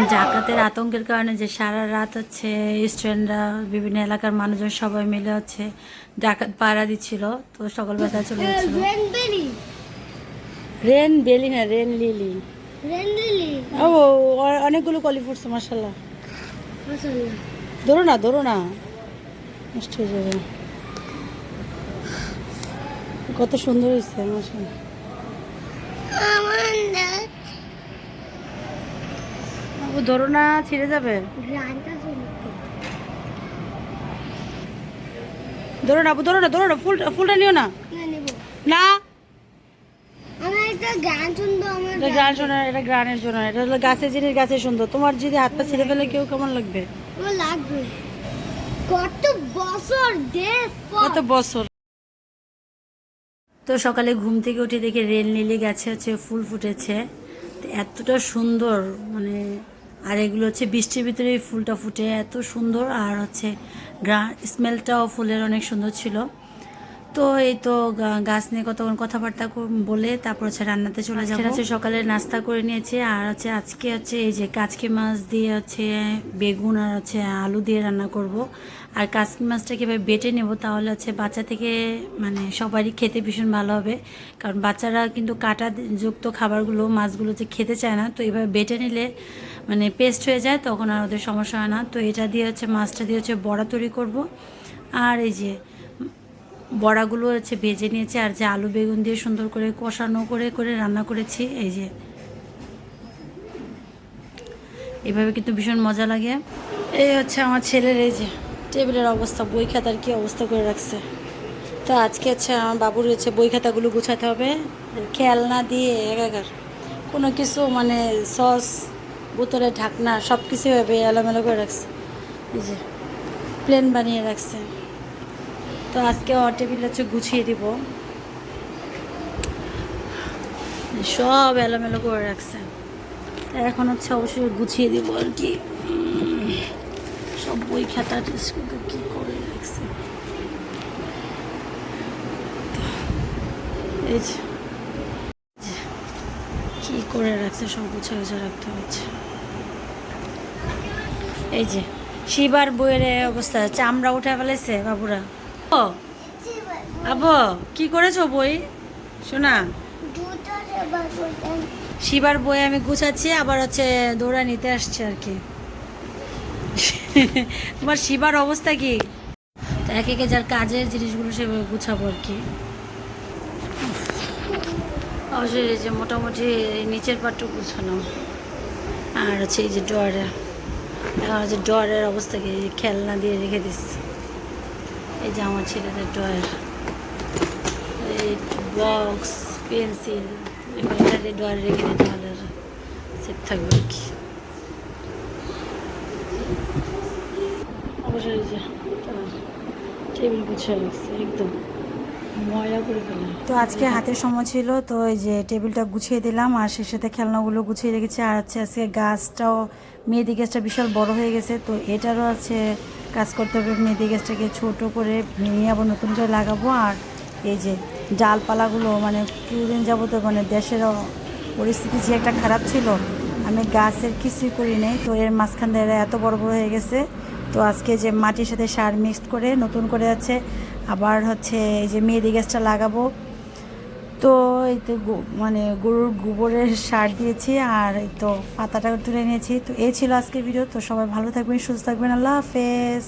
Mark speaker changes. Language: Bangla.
Speaker 1: কারণ ডাকাতের আতঙ্কের কারণে যে সারা রাত হচ্ছে স্টুডেন্টরা বিভিন্ন এলাকার মানুষজন সবাই মিলে হচ্ছে ডাকাত পাড়া দিচ্ছিল তো সকালবেলা চলে যাচ্ছিল রেন বেলি না রেন লিলি। ও অনেকগুলো কলি ফুটছে
Speaker 2: মাশাআল্লাহ।
Speaker 1: ধরো না ধরো না। নষ্ট হয়ে যাবে। কত সুন্দর হয়েছে মাসাল্লাহ
Speaker 2: আমার নাচ
Speaker 1: ও ধরো না ছিঁড়ে যাবে। ধরো না ধরো না ধরো না ফুলটা ফুলটা নিও না।
Speaker 2: না নেব।
Speaker 1: না?
Speaker 2: আমার একটা গান শুনব
Speaker 1: এটা গানের জন্য এটা হলো গাছের জিনিস গাছে সুন্দর। তোমার যদি হাত পা ছিঁড়ে ফেলে কেউ কেমন লাগবে?
Speaker 2: লাগবে। কত বছর
Speaker 1: কত বছর। তো সকালে ঘুম থেকে উঠে দেখে রেল নীলি গাছে হচ্ছে ফুল ফুটেছে। এতটা সুন্দর মানে আর এগুলো হচ্ছে বৃষ্টির ভিতরে ফুলটা ফুটে এত সুন্দর, আর হচ্ছে গ্রা স্মেলটাও ফুলের অনেক সুন্দর ছিল। তো এই তো গাছ নিয়ে কতক্ষণ কথাবার্তা বলে তারপর হচ্ছে রান্নাতে চলে যাব। হচ্ছে সকালে নাস্তা করে নিয়েছি আর হচ্ছে আজকে হচ্ছে এই যে কাচকি মাছ দিয়ে হচ্ছে বেগুন আর হচ্ছে আলু দিয়ে রান্না করব। আর কাচকি মাছটা কীভাবে বেটে নেব তাহলে হচ্ছে বাচ্চা থেকে মানে সবারই খেতে ভীষণ ভালো হবে। কারণ বাচ্চারা কিন্তু কাটা যুক্ত খাবারগুলো মাছগুলো যে খেতে চায় না তো এভাবে বেটে নিলে মানে পেস্ট হয়ে যায় তখন আর ওদের সমস্যা হয় না। তো এটা দিয়ে হচ্ছে মাছটা দিয়ে হচ্ছে বড়া তৈরি করব। আর এই যে বড়াগুলো হচ্ছে ভেজে নিয়েছি আর যে আলু বেগুন দিয়ে সুন্দর করে কষানো, করে করে রান্না করেছি, এই যে। এভাবে কিন্তু ভীষণ মজা লাগে। এই হচ্ছে আমার ছেলের, এই যে, টেবিলের অবস্থা, বই খাতার কি অবস্থা করে রাখছে। তো আজকে হচ্ছে আমার বাবুর হচ্ছে বই খাতাগুলো গুছাতে হবে। খেলনা দিয়ে একাকার। কোনো কিছু মানে সস, বোতলে ঢাকনা সব কিছু এলোমেলো করে রাখছে। এই যে, প্লেন বানিয়ে রাখছে। তো আজকে ওর টেবিল হচ্ছে গুছিয়ে দিব। সব এলোমেলো করে রাখছে। এখন হচ্ছে অবশ্যই গুছিয়ে দিব আর কি। সব বই খাতা কি করে রাখছে। এই যে। কি করে রাখছে সব গুছিয়ে গুছিয়ে রাখতে হচ্ছে। এই যে, শিবার বইয়ের অবস্থা চামড়া উঠে ফেলেছে বাবুরা। আবো কি করেছ বই? শোনা। শিবার বই আমি গুছাচ্ছি আবার হচ্ছে দৌড়া নিতে আসছে আর কি। তোমার শিবার অবস্থা কি? এক একে যার কাজের জিনিসগুলো সেভাবে গুছাবো আর কি। অবশ্যই এই যে মোটামুটি নিচের পাটটু গুছানো। আর হচ্ছে এই যে ডয়ারে এখন হচ্ছে ডরের অবস্থা কি? এই খেলনা দিয়ে রেখে দিচ্ছি। এই যে আমার ছেলেদের ডয়ার এই বক্স, পেন্সিল এটা ডয়ারে রেখে দিতে তাহলে সেফ থাকবে আর কি। অবশ্যই টেবিল গুছিয়ে রাখছে, একদম তো আজকে হাতের সময় ছিল, তো এই যে টেবিলটা গুছিয়ে দিলাম, আর সে সাথে খেলনাগুলো গুছিয়ে রেখেছি। আর হচ্ছে আজকে গাছটাও মেহেদি গাছটা বিশাল বড় হয়ে গেছে, তো এটারও আছে কাজ করতে হবে, মেহেদি গাছটাকে ছোট করে ভেঙে আবার নতুন করে লাগাবো। আর এই যে ডালপালাগুলো মানে কিছুদিন যাবত মানে দেশের পরিস্থিতি যে একটা খারাপ ছিল, আমি গাছের কিছুই করি নাই। তো এর মাঝখান দিয়ে এত বড় বড় হয়ে গেছে। তো আজকে যে মাটির সাথে সার মিক্সড করে নতুন করে আছে আবার হচ্ছে এই যে মেহেদি গাছটা লাগাবো। তো এই তো মানে গরুর গোবরের সার দিয়েছি আর এই তো পাতাটা তুলে নিয়েছি। তো এ ছিল আজকের ভিডিও তো সবাই ভালো থাকবেন, সুস্থ থাকবেন। আল্লাহ হাফেজ।